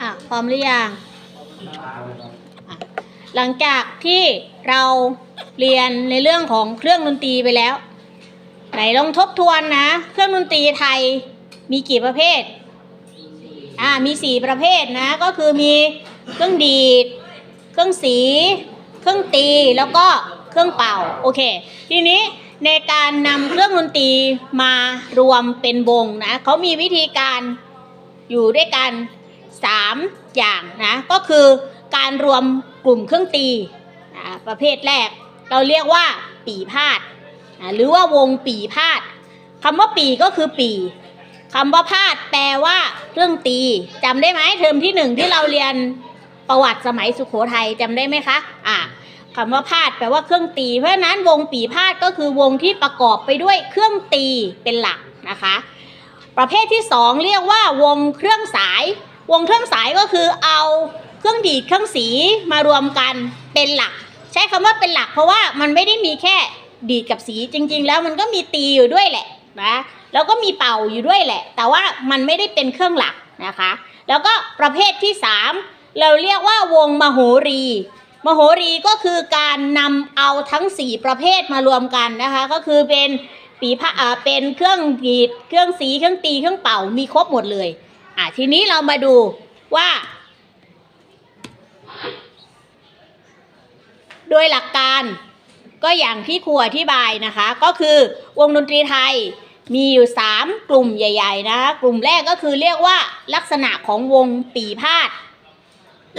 อะพร้อมหรือยังอะหลังจากที่เราเรียนในเรื่องของเครื่องดนตรีไปแล้ว ไหนลองทบทวนนะ เครื่องดนตรีไทยมีกี่ประเภท อ่า มีสี่ประเภทนะ ก็คือมีเครื่องดีด เครื่องสี เครื่องตี แล้วก็เครื่องเป่า โอเค ทีนี้ในการนำเครื่องดนตรีมารวมเป็นวงนะ เขามีวิธีการ อยู่ด้วยกันสามอย่างนะก็คือการรวมกลุ่มเครื่องตีอ่าประเภทแรก เราเรียกว่าปีพาดอ่าหรือว่าวงปีพาดคำว่าปีก็คือปีคำว่าพาดแปลว่าเครื่องตีจำได้ไหมเทอมที่หนึ่งที่เราเรียนประวัติสมัยสุขโขทัยจำได้ไหมคะอ่าคำว่าพาดแปลว่าเครื่องตี เพราะนั้นวงปีพาดก็คือวงที่ประกอบไปด้วยเครื่องตีเป็นหลักนะคะ ประเภทที่สองเรียกว่าวงเครื่องสาย วงเครื่องสายก็คือเอาเครื่องดีดเครื่องสีมารวมกันเป็นหลัก ใช้คำว่าเป็นหลักเพราะว่ามันไม่ได้มีแค่ดีดกับสีจริง ๆ แล้วมันก็มีตีอยู่ด้วยแหละนะแล้วก็มีเป่าอยู่ด้วยแหละ แต่ว่ามันไม่ได้เป็นเครื่องหลักนะคะ แล้วก็ประเภทที่สามเราเรียกว่าวงมโหรี มโหรีก็คือการนำเอาทั้ง 4 ประเภทมารวมกันนะคะ ก็คือเป็น ปีพะอ่าเป็นเครื่องดีดเครื่องสีเครื่องตีเครื่องเป่ามีครบหมดเลย อะทีนี้เรามาดูว่า โดยหลักการก็อย่างที่ครูอธิบายนะคะ ก็คือวงดนตรีไทยมีอยู่ 3 กลุ่มใหญ่ ๆนะคะกลุ่มแรกก็คือเรียกว่าลักษณะของวงปีพาด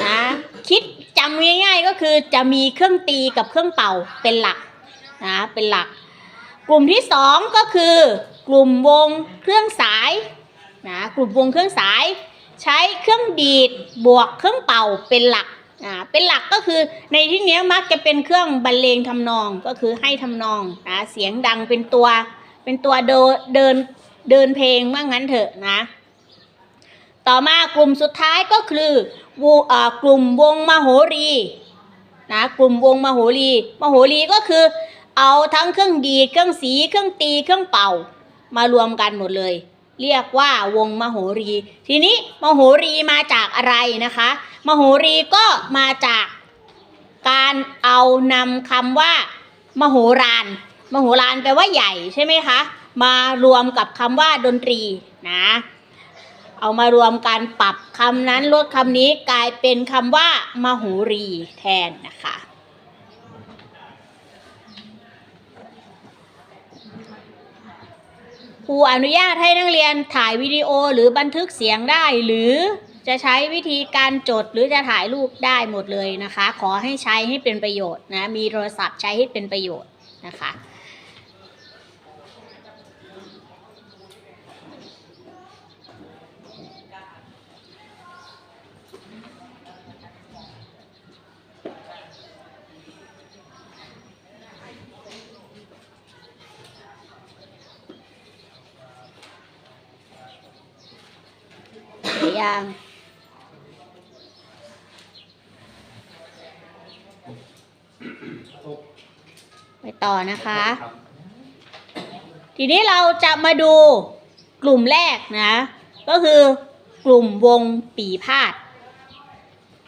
นะคิดจำง่ายๆก็คือจะมีเครื่องตีกับเครื่องเป่าเป็นหลักนะเป็นหลัก กลุ่มที่สองก็คือกลุ่มวงเครื่องสายนะกลุ่มวงเครื่องสาย ใช้เครื่องดีดบวกเครื่องเป่าเป็นหลักอ่าเป็นหลักก็คือในที่นี้มักจะเป็นเครื่องบรรเลงทำนองก็คือให้ทำนองนะเสียงดังเป็นตัวเป็นตัวเดินเดินเพลงว่างั้นเถอะนะ ต่อมากลุ่มสุดท้ายก็คือวงอ่ากลุ่มวงมโหรีนะกลุ่มวงมโหรี มโหรีก็คือ เอาทั้งเครื่องดีดเครื่องสีเครื่องตีเครื่องเป่ามารวมกันหมดเลย เรียกว่าวงมโหรี ทีนี้มโหรีมาจากอะไรนะคะ มโหรีก็มาจากการเอานำคำว่า มโหฬารมโหฬารแปลว่าใหญ่ใช่ไหมคะ มารวมกับคำว่าดนตรีนะ เอามารวมกันปรับคำนั้นลดคำนี้กลายเป็นคำว่า มโหรีแทนนะคะ ครูอนุญาตให้นักเรียนถ่ายวิดีโอหรือบันทึกเสียงได้หรือจะใช้วิธีการจดหรือจะถ่ายรูปได้หมดเลยนะคะ ขอให้ใช้ให้เป็นประโยชน์นะมีโทรศัพท์ใช้ให้เป็นประโยชน์นะคะ หรือยังไปต่อนะคะ ทีนี้เราจะมาดูกลุ่มแรกนะ ก็คือกลุ่มวงปีพาด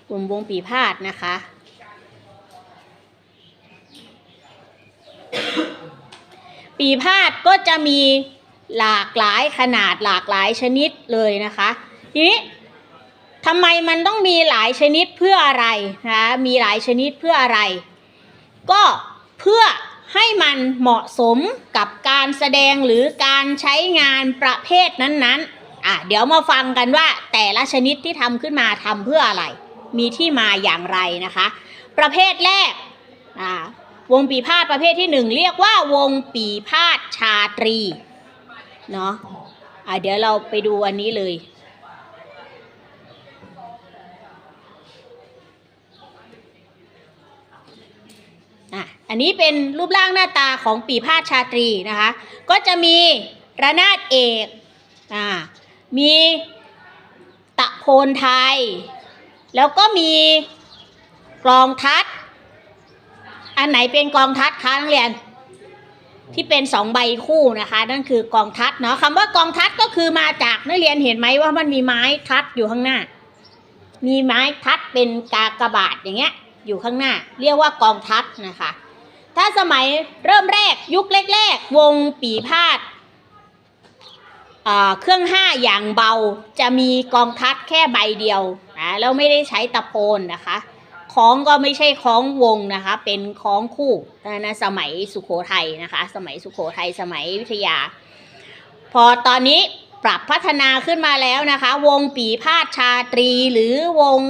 กลุ่มวงปีพาดนะคะ ปีพาดก็จะมีหลากหลายขนาดหลากหลายชนิดเลยนะคะ ทีนี้ทำไมมันต้องมีหลายชนิดเพื่ออะไรนะคะมีหลายชนิดเพื่ออะไร ก็เพื่อให้มันเหมาะสมกับการแสดงหรือการใช้งานประเภทนั้นๆอะเดี๋ยวมาฟังกันว่าแต่ละชนิดที่ทำขึ้นมาทำเพื่ออะไร มีที่มาอย่างไรนะคะ ประเภทแรกอ่าวงปีพาดประเภทที่หนึ่งเรียกว่าวงปีพาดชาตรีเนาะอะเดี๋ยวเราไปดูอันนี้เลย อันนี้เป็นรูปร่างหน้าตาของปีพาดชาตรีนะคะ ก็จะมีระนาดเอกอ่ามีตะโพนไทย แล้วก็มีกลองทัด อันไหนเป็นกลองทัดคะนักเรียน ที่เป็นสองใบคู่นะคะ นั่นคือกองทัดเนาะคำว่ากองทัดก็คือมาจากนักเรียนเห็นไหมว่ามันมีไม้ทัดอยู่ข้างหน้า มีไม้ทัดเป็นกากระบาทอย่างเงี้ยอยู่ข้างหน้า เรียกว่ากองทัดนะคะ ถ้าสมัยเริ่มแรกยุคแรกๆ วงปีพาดเครื่องห้าอย่างเบาจะมีกองทัดแค่ใบเดียวนะแล้วไม่ได้ใช้ตะโพนนะคะคล้องก็ไม่ใช่คล้องวงนะคะ เป็นคล้องคู่นะสมัยสุโขทัยนะคะ สมัยสุโขทัยสมัยอยุธยา พอตอนนี้ปรับพัฒนาขึ้นมาแล้วนะคะ วงปีพาดชาตรีหรือวง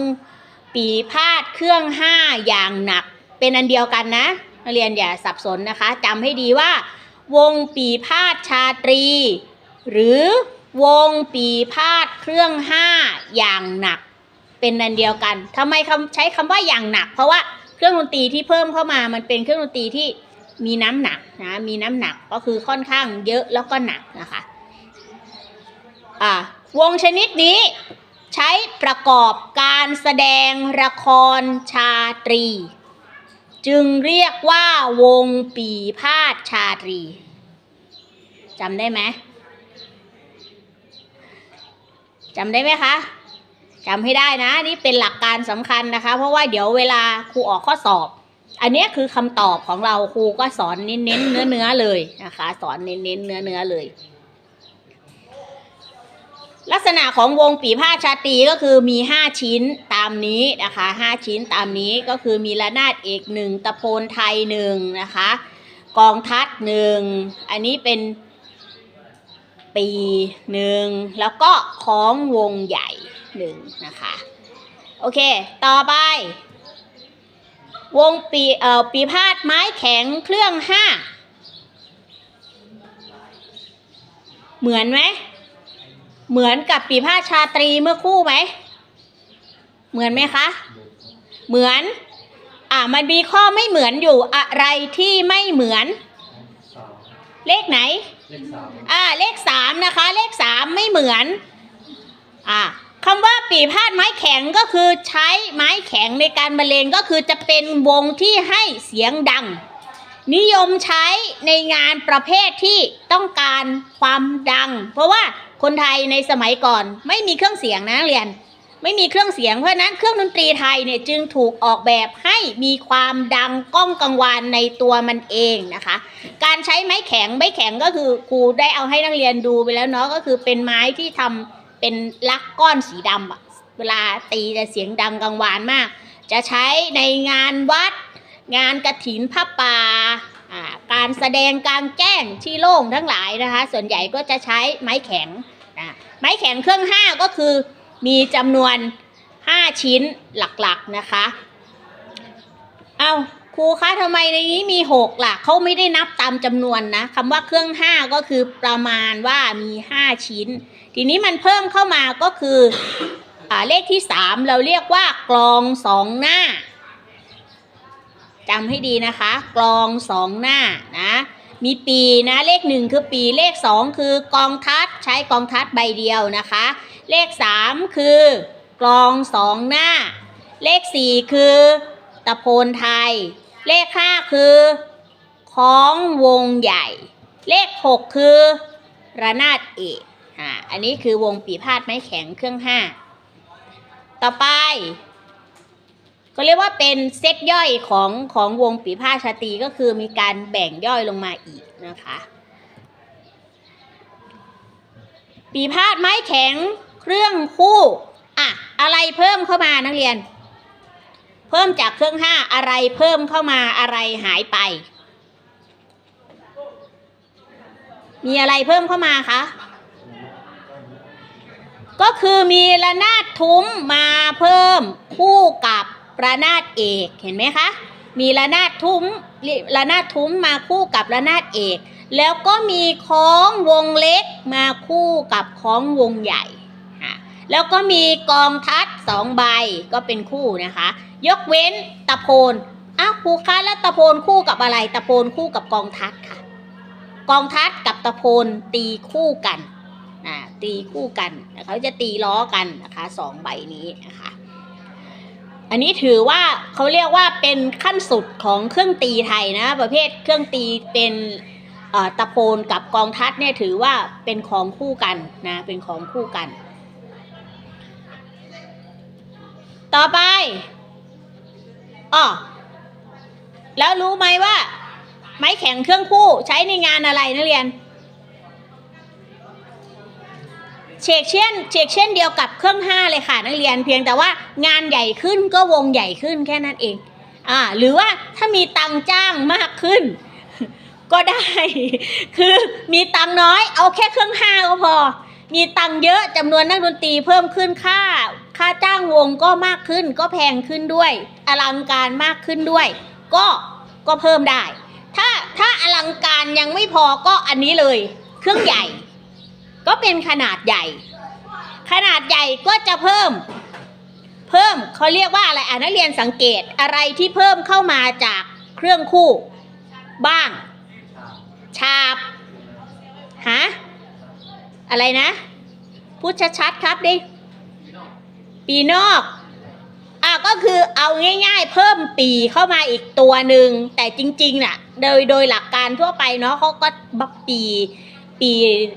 ปีพาดเครื่องห้าอย่างหนัก เป็นอันเดียวกันนะ นักเรียนอย่าสับสนนะคะจำให้ดีว่า วงปีพาดชาตรี หรือวงปีพาดเครื่องห้าอย่างหนัก เป็นอันเดียวกันทำไมคำใช้คำว่าอย่างหนัก เพราะว่าเครื่องดนตรีที่เพิ่มเข้ามามันเป็นเครื่องดนตรีที่มีน้ำหนักนะมีน้ำหนักก็คือค่อนข้างเยอะแล้วก็หนักนะคะอ่าวงชนิดนี้ใช้ประกอบการแสดงละครชาตรี จึงเรียกว่าวงปีพาดชาตรีจำได้ไหมจำได้ไหมคะจำให้ได้นะ นี่เป็นหลักการสำคัญนะคะ เพราะว่าเดี๋ยวเวลาครูออกข้อสอบ อันนี้คือคำตอบของเราครูก็สอนเน้นๆเนื้อเนื้อๆเลยนะคะ สอนเน้นๆเนื้อเนื้อๆเลย ลักษณะของวงปีพาชาตรีก็คือมี 5 ชิ้นตามนี้นะคะ 5 ชิ้นตามนี้ก็คือมีระนาดเอกหนึ่งตะโพนไทยหนึ่งนะคะ กองทัดหนึ่งอันนี้เป็นปีหนึ่งแล้วก็คล้องวงใหญ่หนึ่งนะคะ โอเค ต่อไป วงปีเอ่อปีพาดไม้แข็งเครื่องห้าเหมือนไหม เหมือนกับปีพาดชาตรีเมื่อคู่ไหม เหมือนไหมคะ เหมือน อ่ามันมีข้อไม่เหมือนอยู่อะไรที่ไม่เหมือนสามเลขไหนเลขสามอ่า เลขสามนะคะ เลขสามไม่เหมือน อ่าคำว่าปีพาดไม้แข็งก็คือใช้ไม้แข็งในการบรรเลงก็คือจะเป็นวงที่ให้เสียงดัง นิยมใช้ในงานประเภทที่ต้องการความดัง เพราะว่าคนไทยในสมัยก่อน ไม่มีเครื่องเสียงนะเรียน ไม่มีเครื่องเสียงเพราะนั้นเครื่องดนตรีไทยเนี่ยจึงถูกออกแบบให้มีความดังก้องกังวานในตัวมันเองนะคะ การใช้ไม้แข็งไม้แข็งก็คือครูได้เอาให้นักเรียนดูไปแล้วเนาะก็คือเป็นไม้ที่ทำเป็นลักก้อนสีดำอะเวลาตีจะเสียงดังกังวานมาก จะใช้ในงานวัด งานกระถินผ้าป่าการแสดงกลางแจ้งที่โล่งทั้งหลายนะคะ ส่วนใหญ่ก็จะใช้ไม้แข็งไม้แข็งเครื่องห้าก็คือมีจำนวน 5 ชิ้นหลักๆนะคะ เอาครูคะทำไมในนี้มี 6 ล่ะเขาไม่ได้นับตามจำนวนนะคำว่าเครื่อง 5 ก็คือประมาณว่ามี 5 ชิ้น ทีนี้มันเพิ่มเข้ามาก็คืออเลขที่ 3 เราเรียกว่ากลองสองหน้า จำให้ดีนะคะ กลองสองหน้านะ มีปีนะเลขหนึ่งคือปีเลขสองคือกองทัดใช้กองทัดใบเดียวนะคะ เลขสามคือกลองสองหน้า เลขสี่คือตะโพนไทย เลขห้าคือคล้องวงใหญ่ เลขหกคือระนาดเอกอ่าอันนี้คือวงปีพาดไม้แข็งเครื่องห้าต่อไป ก็เรียกว่าเป็นเซตย่อยของของวงปีพาชาตีก็คือมีการแบ่งย่อยลงมาอีกนะคะปีพาดไม้แข็งเครื่องคู่อะอะไรเพิ่มเข้ามานักเรียน เพิ่มจากเครื่องห้าอะไรเพิ่มเข้ามาอะไรหายไป มีอะไรเพิ่มเข้ามาคะก็คือมีระนาดทุ้มมาเพิ่มคู่กับ ระนาดเอกเห็นไหมคะ มีระนาดทุ้มระนาดทุ้มมาคู่กับระนาดเอก แล้วก็มีคล้องวงเล็กมาคู่กับคล้องวงใหญ่แล้วก็มีกองทัดสองใบก็เป็นคู่นะคะ ยกเว้นตะโพนอ้าวครูคะแล้วตะโพนคู่กับอะไร ตะโพนคู่กับกองทัดค่ะ กองทัดกับตะโพนตีคู่กันตีคู่กันเขาจะตีล้อกันนะคะสองใบนี้นะคะ อันนี้ถือว่าเขาเรียกว่าเป็นขั้นสุดของเครื่องตีไทยนะ ประเภทเครื่องตีเป็นตะโพนกับกองทัดเนี่ยถือว่าเป็นของคู่กันนะเป็นของคู่กัน ต่อไปอ๋อแล้วรู้ไหมว่า ไม้แข็งเครื่องคู่ใช้ในงานอะไรนักเรียน เชกเช่นเชกเช่นเดียวกับเครื่องห้าเลยค่ะ นักเรียนเพียงแต่ว่างานใหญ่ขึ้นก็วงใหญ่ขึ้นแค่นั้นเองอ่าหรือว่าถ้ามีตังจ้างมากขึ้น ก็ได้ คือมีตังน้อยเอาแค่เครื่องห้าก็พอ มีตังเยอะจำนวนนักดนตรีเพิ่มขึ้นค่า ค่าจ้างวงก็มากขึ้น ก็แพงขึ้นด้วย อลังการมากขึ้นด้วย ก็ก็เพิ่มได้ ถ้าถ้าอลังการยังไม่พอก็อันนี้เลย เครื่องใหญ่ ก็เป็นขนาดใหญ่ ขนาดใหญ่ก็จะเพิ่ม เพิ่มเขาเรียกว่าอะไรอะนักเรียนสังเกตอะไรที่เพิ่มเข้ามาจากเครื่องคู่ บ้าง ชาบฮะอะไรนะ พูดชัดๆครับดิปีนอกอะก็คือเอาง่าย ๆ เพิ่มปีเข้ามาอีกตัวหนึ่งแต่จริงๆน่ะ โดยโดยหลักการทั่วไปเนาะเขาก็บักปี ปี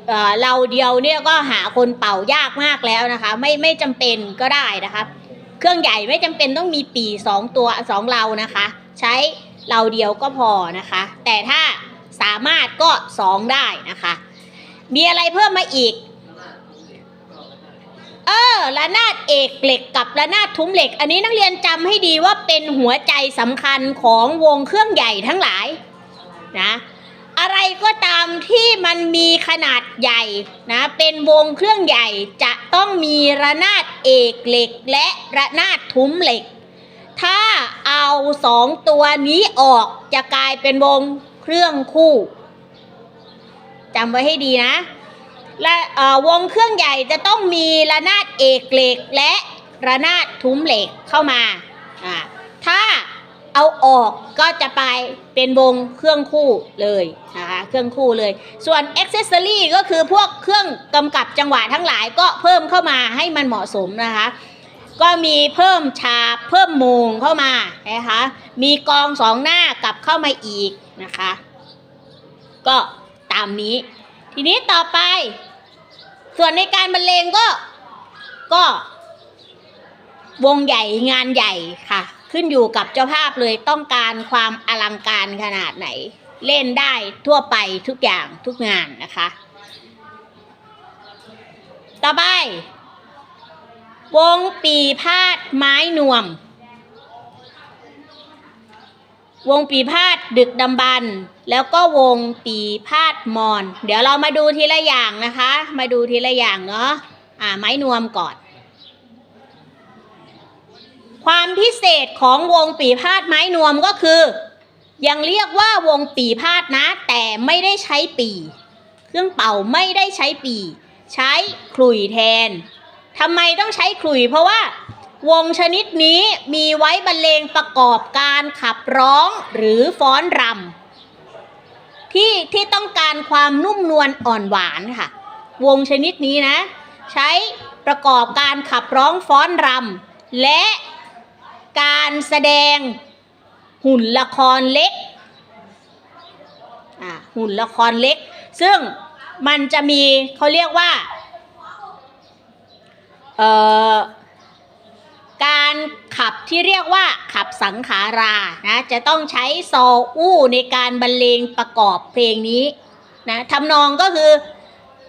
เเราเดียวเนี่ยก็หาคนเป่ายากมากแล้วนะคะ ไม่ไม่จำเป็นก็ได้นะคะเครื่องใหญ่ไม่จำเป็นต้องมีปีสองตัวสองเรานะคะ ใช้เราเดียวก็พอนะคะ แต่ถ้าสามารถก็สองได้นะคะ มีอะไรเพิ่มมาอีกเออระนาดเอกเหล็กกับระนาดทุ้มเหล็ก อันนี้นักเรียนจำให้ดีว่าเป็นหัวใจสำคัญของวงเครื่องใหญ่ทั้งหลายนะ อะไรก็ตามที่มันมีขนาดใหญ่นะเป็นวงเครื่องใหญ่จะต้องมีระนาดเอกเหล็กและระนาดทุ้มเหล็ก ถ้าเอาสองตัวนี้ออกจะกลายเป็นวงเครื่องคู่จำไว้ให้ดีนะและวงเครื่องใหญ่จะต้องมีระนาดเอกเหล็กและระนาดทุ้มเหล็กเข้ามา ถ้า เอาออกก็จะไปเป็นวงเครื่องคู่เลยนะคะเครื่องคู่เลย ส่วนอ็อกเซสซอรี่ก็คือพวกเครื่องกำกับจังหวะทั้งหลายก็เพิ่มเข้ามาให้มันเหมาะสมนะคะ ก็มีเพิ่มฉาบเพิ่มโมงเข้ามานะคะมีกองสองหน้ากลับเข้ามาอีกนะคะ ก็ตามนี้ ทีนี้ต่อไป ส่วนในการบรรเลงก็ก็วงใหญ่งานใหญ่ค่ะ ขึ้นอยู่กับเจ้าภาพเลยต้องการความอลังการขนาดไหน เล่นได้ทั่วไปทุกอย่างทุกงานนะคะ ต่อไป วงปีพาดไม้นวม วงปีพาดดึกดำบรรพ์แล้วก็วงปีพาดมอน เดี๋ยวเรามาดูทีละอย่างนะคะ มาดูทีละอย่างเนาะอ่าไม้นวมก่อน ความพิเศษของวงปีพาดไม้นวมก็คือ ยังเรียกว่าวงปีพาดนะ แต่ไม่ได้ใช้ปี เครื่องเป่าไม่ได้ใช้ปี ใช้ขลุ่ยแทนทำไมต้องใช้ขลุ่ยเพราะว่าวงชนิดนี้มีไว้บรรเลงประกอบการขับร้องหรือฟ้อนรำที่ที่ต้องการความนุ่มนวลอ่อนหวานค่ะ วงชนิดนี้นะ ใช้ประกอบการขับร้องฟ้อนรำและ การแสดงหุ่นละครเล็กหุ่นละครเล็ก ซึ่งมันจะมีเขาเรียกว่าการขับที่เรียกว่าขับสังขารานะจะต้องใช้ซออู้ในการบรรเลงประกอบเพลงนี้นะทำนองก็คือ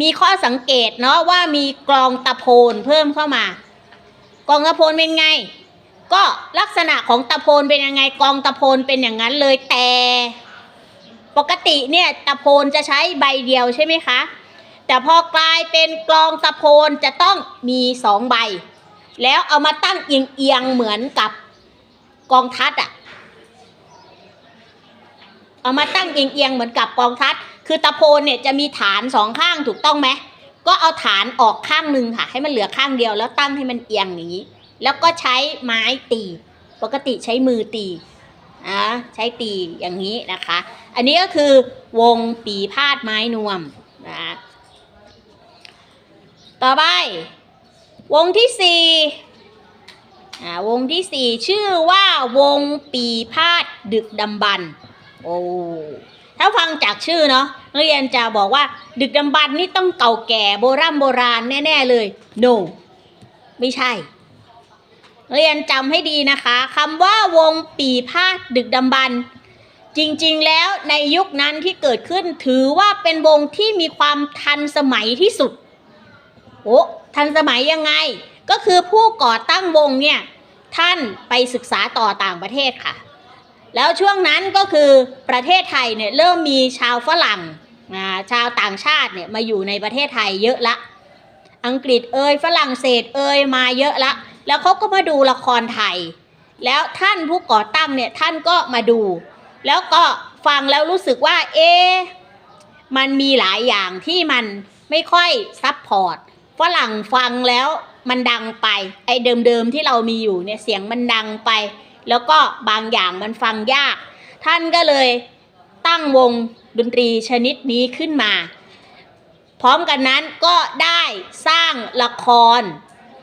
มีข้อสังเกตเนาะว่ามีกลองตะโพนเพิ่มเข้ามากรองตะโพนเป็นไง ก็ลักษณะของตะโพนเป็นยังไงกรองตะโพนเป็นอย่างนั้นเลยแต่ ปกติเนี่ยตะโพนจะใช้ใบเดียวใช่ไหมคะแต่พอกลายเป็นกลองตะโพนจะต้องมีสองใบ แล้วเอามาตั้งเอียงๆเหมือนกับกองทัดอะเอามาตั้งเอียงๆเหมือนกับกองทัด คือตะโพนเนี่ยจะมีฐานสองข้างถูกต้องไหมก็เอาฐานออกข้างหนึ่งค่ะ ให้มันเหลือข้างเดียวแล้วตั้งให้มันเอียงอย่างนี้ แล้วก็ใช้ไม้ตี ปกติใช้มือตีอะใช้ตีอย่างนี้นะคะ อันนี้ก็คือวงปีพาดไม้นวมนะต่อไป วงที่สี่อ่าวงที่สี่ชื่อว่าวงปีพาดดึกดำบรรพ์โอ้ ถ้าฟังจากชื่อเนาะนักเรียนจะบอกว่าดึกดำบรรพ์นี่ต้องเก่าแก่โบราณโบราณแน่ๆเลย no ไม่ใช่เรียนจำให้ดีนะคะคำว่าวงปีพาดดึกดำบรรพ์จริงๆแล้วในยุคนั้นที่เกิดขึ้นถือว่าเป็นวงที่มีความทันสมัยที่สุดโอ้ทันสมัยยังไง ก็คือผู้ก่อตั้งวงเนี่ย ท่านไปศึกษาต่อต่างประเทศค่ะ แล้วช่วงนั้นก็คือประเทศไทยเนี่ยเริ่มมีชาวฝรั่งชาวต่างชาติเนี่ยมาอยู่ในประเทศไทยเยอะละ อังกฤษเอ่ยฝรั่งเศสเอ่ยมาเยอะละ แล้วเขาก็มาดูละครไทย แล้วท่านผู้ก่อตั้งเนี่ยท่านก็มาดู แล้วก็ฟังแล้วรู้สึกว่าเอ๊มันมีหลายอย่างที่มันไม่ค่อยซับพอร์ตฝรั่งฟังแล้วมันดังไป ไอ้เดิมๆที่เรามีอยู่เนี่ยเสียงมันดังไป แล้วก็บางอย่างมันฟังยาก ท่านก็เลยตั้งวงดนตรีชนิดนี้ขึ้นมา พร้อมกันนั้นก็ได้สร้างละคร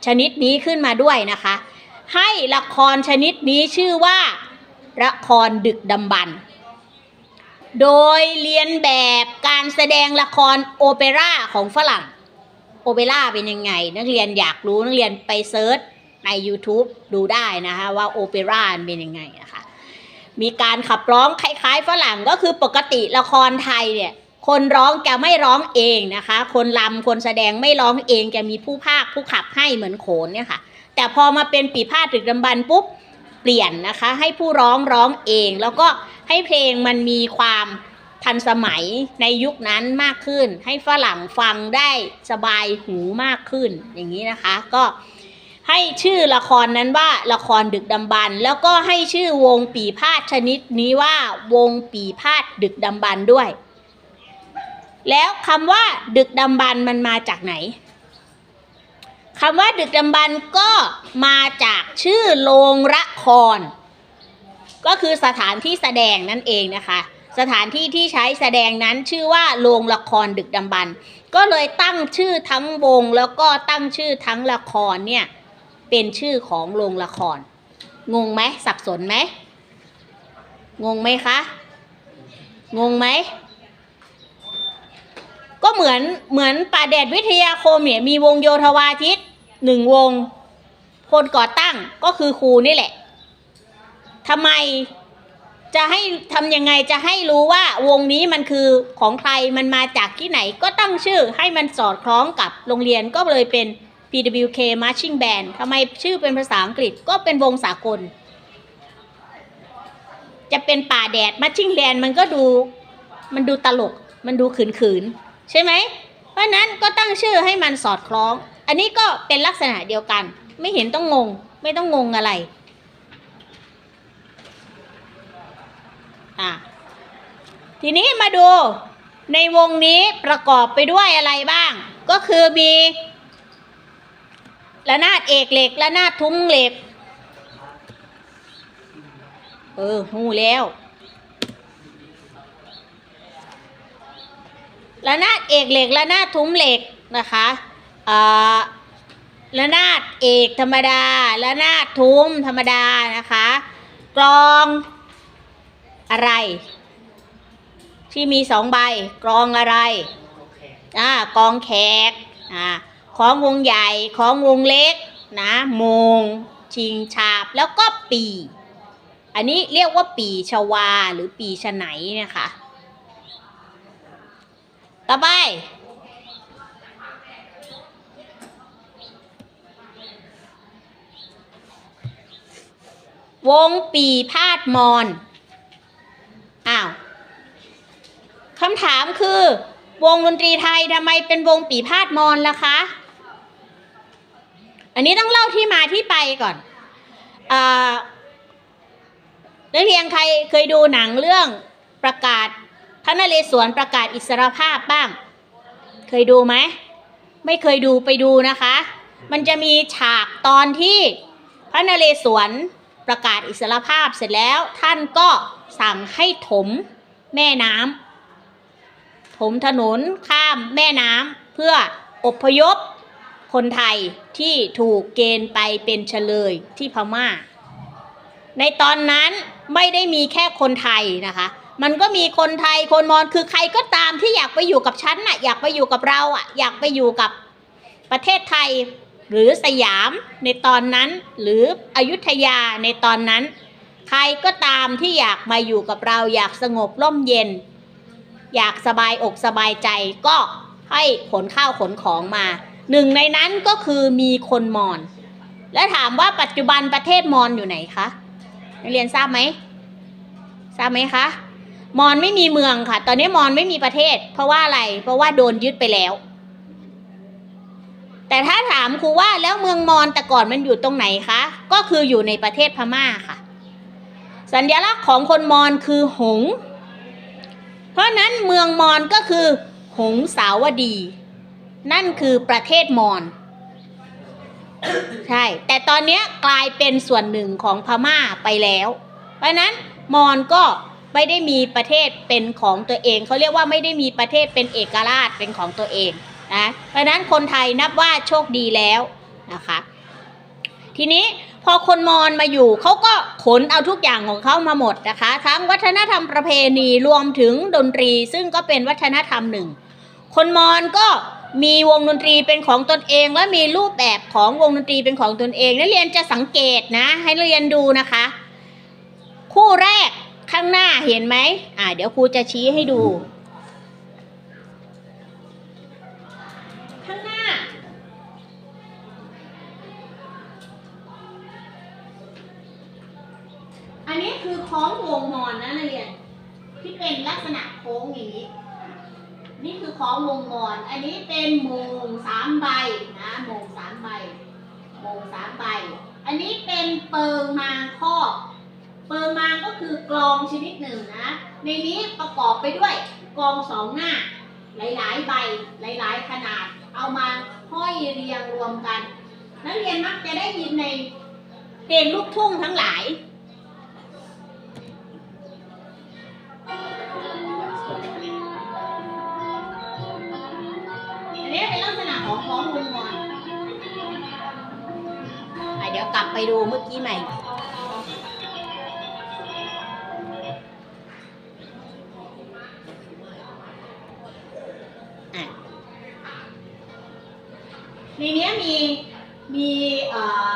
ชนิดนี้ขึ้นมาด้วยนะคะ ให้ละครชนิดนี้ชื่อว่าละครดึกดำบรรพ์โดยเรียนแบบการแสดงละครโอเปร่าของฝรั่ง โอเปร่าเป็นยังไง นักเรียนอยากรู้นักเรียนไปเซิร์ช ใน YouTube ดูได้นะคะว่าโอเปร่าเป็นยังไงนะคะมีการขับร้องคล้ายๆฝรั่งก็คือปกติละครไทยเนี่ยคนร้องจะไม่ร้องเองนะคะ คนลำคนแสดงไม่ร้องเองจะมีผู้พากผู้ขับให้เหมือนโขนเนี่ยค่ะ แต่พอมาเป็นปีพาดดึกดำบรรพ์ปุ๊บเปลี่ยนนะคะ ให้ผู้ร้องร้องเอง แล้วก็ให้เพลงมันมีความทันสมัยในยุคนั้นมากขึ้น ให้ฝรั่งฟังได้สบายหูมากขึ้นอย่างนี้นะคะ ก็ ให้ชื่อละครนั้นว่าละครดึกดำบรรพ์แล้วก็ให้ชื่อวงปีพาดชนิดนี้ว่าวงปีพาดดึกดำบรรพ์ด้วย แล้วคำว่าดึกดำบรรพ์มันมาจากไหนคำว่าดึกดำบรรพ์ก็มาจากชื่อโรงละคร ก็คือสถานที่แสดงนั่นเองนะคะ สถานที่ที่ใช้แสดงนั้นชื่อว่าโรงละครดึกดำบรรพ์ก็เลยตั้งชื่อทั้งวงแล้วก็ตั้งชื่อทั้งละครเนี่ย เป็นชื่อของโรงละคร งงไหมสับสนไหม งงไหมคะ งงไหม ก็เหมือนเหมือนป่าแดดวิทยาคมเนี่ยมีวงโยธวาทิตหนึ่งวง คนก่อตั้งก็คือครูนี่แหละทำไมจะให้ทำยังไงจะให้รู้ว่าวงนี้มันคือของใครมันมาจากที่ไหนก็ตั้งชื่อให้มันสอดคล้องกับโรงเรียนก็เลยเป็น PWK Marching Band ทำไมชื่อเป็นภาษาอังกฤษก็เป็นวงสากล จะเป็นป่าแดด Marching Band มันก็ดูมันดูตลก มันดูขืนๆใช่ไหม เพราะฉะนั้นก็ตั้งชื่อให้มันสอดคล้อง อันนี้ก็เป็นลักษณะเดียวกัน ไม่เห็นต้องงง ไม่ต้องงงอะไร อะ ทีนี้มาดูในวงนี้ประกอบไปด้วยอะไรบ้าง ก็คือมี ระนาดเอกเหล็กระนาดทุ้มเหล็ก เออหูแล้วระนาดเอกเหล็กระนาดทุ้มเหล็กนะคะอ่าระนาดเอกธรรมดาระนาดทุ้มธรรมดานะคะ กลองอะไร ที่มีสองใบกลองอะไรอ่ากลองแขกอ่า ของวงใหญ่ของวงเล็กนะมง ชิงฉาบแล้วก็ปี อันนี้เรียกว่าปีชวาหรือปีชไหนนะคะ ต่อไป วงปีพาดมอนอ้าวคำถามคือ วงดนตรีไทยทำไมเป็นวงปีพาดมอนล่ะคะ อันนี้ต้องเล่าที่มาที่ไปก่อนอนักเรียนใครเคยดูหนังเรื่องประกาศพระนเรศวรประกาศอิสรภาพบ้าง เคยดูไหม ไม่เคยดูไปดูนะคะ มันจะมีฉากตอนที่พระนเรศวรประกาศอิสรภาพเสร็จแล้วท่านก็สั่งให้ถมแม่น้ำถมถนนข้ามแม่น้ำเพื่ออพยพ คนไทยที่ถูกเกณฑ์ไปเป็นเฉลยที่พม่า ในตอนนั้นไม่ได้มีแค่คนไทยนะคะ มันก็มีคนไทยคนมอญคือใครก็ตามที่อยากไปอยู่กับฉันน่ะอยากไปอยู่กับเราอะอยากไปอยู่กับประเทศไทยหรือสยามในตอนนั้นหรืออยุธยาในตอนนั้น ใครก็ตามที่อยากมาอยู่กับเราอยากสงบร่มเย็น อยากสบายอกสบายใจก็ให้ขนข้าวขนของมา หนึ่งในนั้นก็คือมีคนมอญและถามว่าปัจจุบันประเทศมอญอยู่ไหนคะนักเรียนทราบไหมทราบไหมคะมอญไม่มีเมืองค่ะ ตอนนี้มอญไม่มีประเทศ เพราะว่าอะไร เพราะว่าโดนยึดไปแล้ว แต่ถ้าถามครูว่าแล้วเมืองมอญแต่ก่อนมันอยู่ตรงไหนคะ ก็คืออยู่ในประเทศพม่าค่ะ สัญลักษณ์ของคนมอญคือหง เพราะนั้นเมืองมอญก็คือหงสาวดี นั่นคือประเทศมอญใช่ แต่ตอนนี้กลายเป็นส่วนหนึ่งของพม่าไปแล้ว เพราะนั้นมอญก็ไม่ได้มีประเทศเป็นของตัวเอง เขาเรียกว่าไม่ได้มีประเทศเป็นเอกราชเป็นของตัวเองนะเพราะนั้นคนไทยนับว่าโชคดีแล้วนะคะทีนี้พอคนมอญมาอยู่เขาก็ขนเอาทุกอย่างของเขามาหมดนะคะ ทั้งวัฒนธรรมประเพณีรวมถึงดนตรี ซึ่งก็เป็นวัฒนธรรมหนึ่ง คนมอญก็ มีวงดนตรีเป็นของตนเองและมีรูปแบบของวงดนตรีเป็นของตนเองนักเรียนจะสังเกตนะ ให้นักเรียนดูนะคะ คู่แรกข้างหน้าเห็นไหมอ่าเดี๋ยวครูจะชี้ให้ดู ข้างหน้า อันนี้คือคล้องวงมอนนะนักเรียน ที่เป็นลักษณะโค้งอย่างนี้ นี่คือของวงมอน อันนี้เป็นมงสามใบนะมงสามใบมงสามใบ อันนี้เป็นเปิงมางครอบเปิงมางก็คือกลองชนิดหนึ่งนะ ในนี้ประกอบไปด้วยกลองสองหน้า หลายๆใบ หลายๆขนาด เอามาห้อยเรียงรวมกัน นักเรียนมักจะได้ยินในเพลงลูกทุ่งทั้งหลาย ไปดูเมื่อกี้ใหม่ในนี้มีมีเอ่อ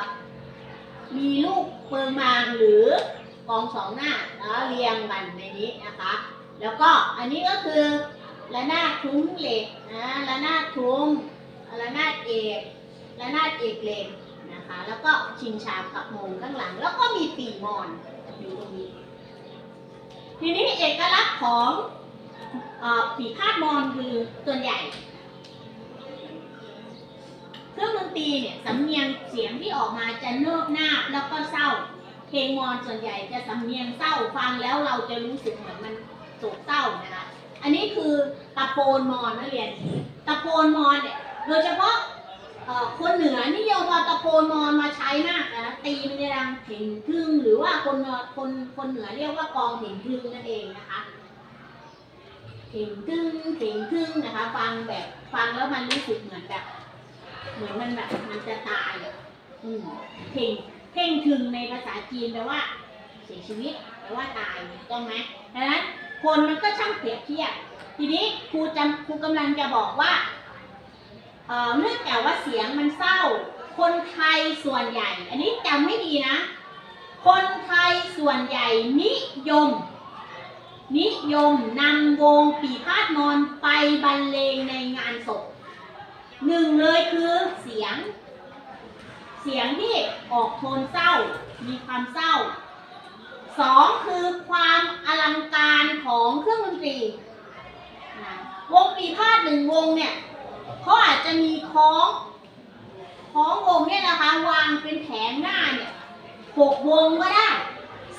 มีลูกเปิงมางหรือกองสองหน้าแล้วเรียงกันในนี้นะคะ แล้วก็อันนี้ก็คือระนาดทุ้มเหล็กนะระนาดทุ้มระนาดเอกระนาดเอกเหล็ก นะคะ แล้วก็ชิงชากับมงข้างหลัง แล้วก็มีปีมอนอยู่ตรงนี้ ทีนี้เอกลักษณ์ของเออปีพาดมอนคือส่วนใหญ่ เครื่องดนตรีเนี่ยสำเนียงเสียงที่ออกมาจะเนิบนาบแล้วก็เศร้า เพลงมอนส่วนใหญ่จะสำเนียงเศร้าฟังแล้วเราจะรู้สึกเหมือนมันโศกเศร้านะคะ อันนี้คือตะโปนมอนนักเรียน ตะโปนมอนเนี่ยโดยเฉพาะ คนเหนือนิยมเอาตะโปนมอนมาใช้มากนะตีมันจะดังเถงทึ่งหรือว่าคนเหนือคนคนเหนือเรียกว่ากองเถงทึ่งนั่นเองนะคะเถงทึ่งเถงทึ่งนะคะ ฟังแบบฟังแล้วมันรู้สึกเหมือนแบบ เหมือนมันแบบมันจะตายอืมเพ่งเพ่งทึงในภาษาจีนแปลว่า เสียชีวิตแปลว่าตายถูกต้องไหมดังนั้นคนมันก็ช่างเปรียบเทียบทีนี้ครูจำครูกำลังจะบอกว่า เอ่อเนื่องจากว่าเสียงมันเศร้า คนไทยส่วนใหญ่ อันนี้จำไม่ดีนะ คนไทยส่วนใหญ่นิยม นิยมนำวงปีพาดมอนไปบรรเลงในงานศพหนึ่งเลยคือเสียง เสียงที่ออกโทนเศร้า มีความเศร้าสองคือความอลังการของเครื่องดนตรี วงปีพาดหนึ่งวงเนี่ย เขาอาจจะมีคล้องคล้องวงเนี่ยนะคะ วางเป็นแผงหน้าเนี่ยหกวงก็ได้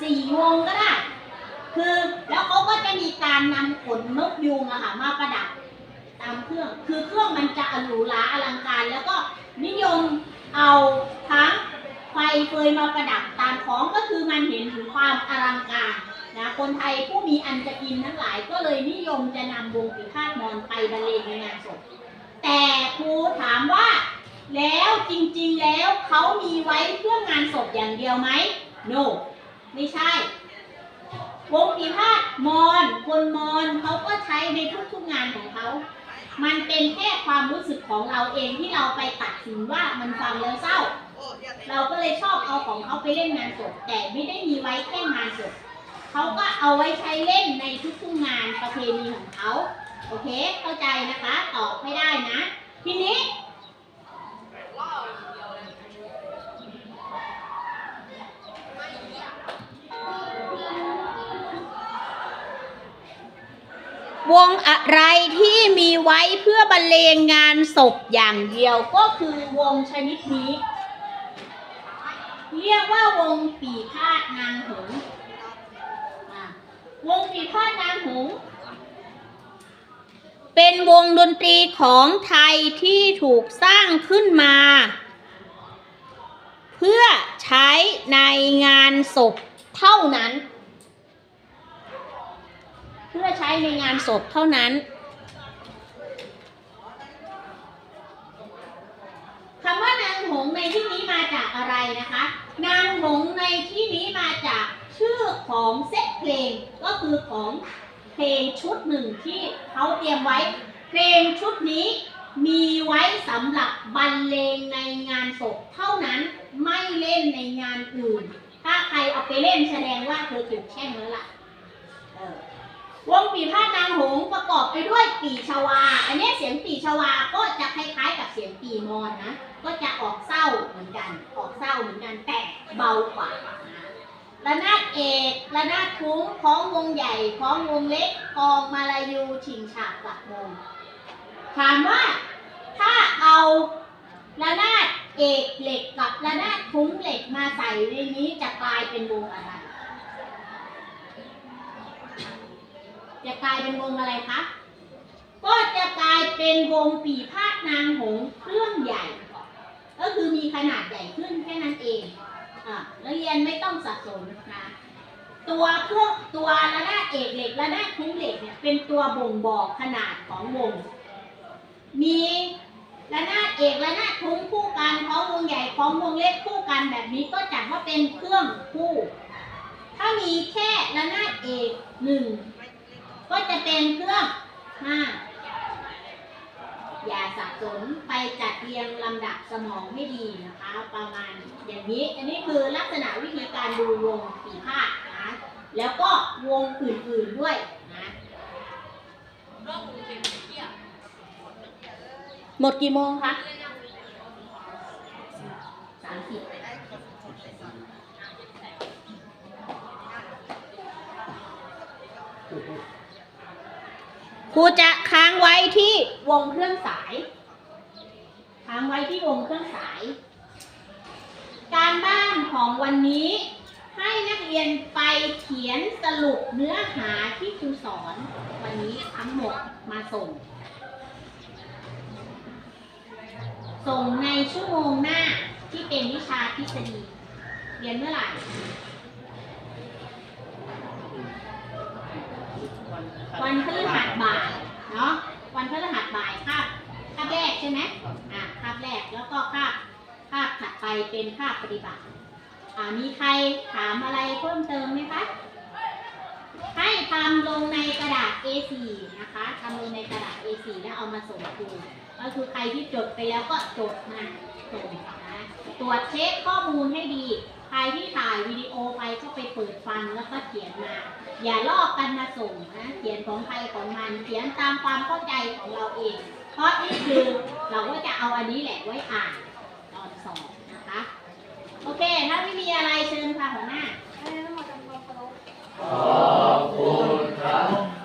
สี่วงก็ได้ คือแล้วเขาก็จะมีการนำขนนกยูงอะค่ะมาประดับตามเครื่อง คือเครื่องมันจะหรูหราอลังการ แล้วก็นิยมเอาทั้งไฟเฟยมาประดับตามของก็คือมันเห็นถึงความอลังการนะคนไทยผู้มีอันจะกินทั้งหลายก็เลยนิยมจะนำวงปีพาดมอนไปบรรเลงในงานศพ ครูถามว่า แล้วจริงๆแล้วเขามีไว้เพื่องานศพอย่างเดียวไหม no ไม่ใช่ วงปีพาดมอนคนมอนเขาก็ใช้ในทุกๆงานของเขา มันเป็นแค่ความรู้สึกของเราเองที่เราไปตัดสินว่ามันฟังแล้วเศร้า เราก็เลยชอบเอาของเขาไปเล่นงานศพแต่ไม่ได้มีไว้แค่งานศพเขาก็เอาไว้ใช้เล่นในทุกๆงานประเพณีของเขาโอเค เข้าใจนะคะ ตอบไม่ได้นะ ทีนี้วงอะไรที่มีไว้เพื่อบรรเลงงานศพอย่างเดียวก็คือวงชนิดนี้ เรียกว่าวงปีพาดนางหงส์วงปีพาดนางหงส์ เป็นวงดนตรีของไทยที่ถูกสร้างขึ้นมา เพื่อใช้ในงานศพเท่านั้น เพื่อใช้ในงานศพเท่านั้นคำว่านางหงในที่นี้มาจากอะไรนะคะ นางหงในที่นี้มาจากชื่อของเซตเพลงก็คือของ เพลงชุดหนึ่งที่เขาเตรียมไว้ เพลงชุดนี้มีไว้สำหรับบรรเลงในงานศพเท่านั้นไม่เล่นในงานอื่น ถ้าใครเอาไปเล่นแสดงว่าเธอถูกแช่งแล้วล่ะวงปีพาดนางหงประกอบไปด้วยปีชวา อันนี้เสียงปีชวาก็จะคล้ายๆกับเสียงปีมอนนะ ก็จะออกเศร้าเหมือนกัน ออกเศร้าเหมือนกันแต่เบากว่า ระนาดเอกระนาดทุ้งคล้องวงใหญ่คล้องวงเล็กกองมาลายูชิงฉาบกลับวงถามว่าถ้าเอาระนาดเอกเหล็กกับระนาดทุ้งเหล็กมาใส่ในนี้จะกลายเป็นวงอะไร จะกลายเป็นวงอะไรคะก็จะกลายเป็นวงปีพาดนางหงส์เครื่องใหญ่ ก็คือมีขนาดใหญ่ขึ้นแค่นั้นเอง เรียนไม่ต้องสับสนนะตัวเครื่องตัวระนาดเอกเหล็กระนาดทุ้งเหล็กเนี่ยเป็นตัวบ่งบอกขนาดของวง มีระนาดเอกระนาดทุ้งคู่กันของวงใหญ่ของวงเล็กคู่กันแบบนี้ก็จัดว่าเป็นเครื่องคู่ ถ้ามีแค่ระนาดเอกหนึ่งก็จะเป็นเครื่องห้า อย่าสับสนไปจัดเรียงลำดับสมองให้ดีนะคะ ประมาณอย่างนี้ อันนี้คือลักษณะวิธีการดูวงปีพาดนะแล้วก็วงอื่นๆด้วยนะหมดกี่โมงคะสามสิบ รูจะค้างไว้ที่วงเครื่องสาย ค้างไว้ที่วงเครื่องสาย การบ้านของวันนี้ให้นักเรียนไปเขียนสรุปเนื้อหาที่ครูสอน วันนี้ทั้งหมดมาส่ง ส่งในชั่วโมงหน้าที่เป็นวิชาทฤษฎีเรียนเมื่อไหร่ วันพฤหัสบ่ายเนาะวันพฤหัสบ่ายคาบคาบแรกใช่ไหมอ่าคาบแรกแล้วก็คาบคาบถัดไปเป็นคาบปฏิบัติอ่ามีใครถามอะไรเพิ่มเติมไหมคะให้ทำลงในกระดาษ A4 นะคะทำลงในกระดาษ A4 แล้วเอามาส่งครูก็คือใครที่จดไปแล้วก็จดมาส่งนะตรวจเช็คข้อมูลให้ดี ใครที่ถ่ายวิดีโอไปก็ไปเปิดฟังแล้วก็เขียนมา อย่าลอกกันมาส่งนะเขียนของใครของมันเขียนตามความเข้าใจของเราเอง เพราะนี่คือเราก็จะเอาอันนี้แหละไว้อ่านตอนสอบนะคะ โอเค ถ้าไม่มีอะไรเชิญค่ะหัวหน้าขอบคุณ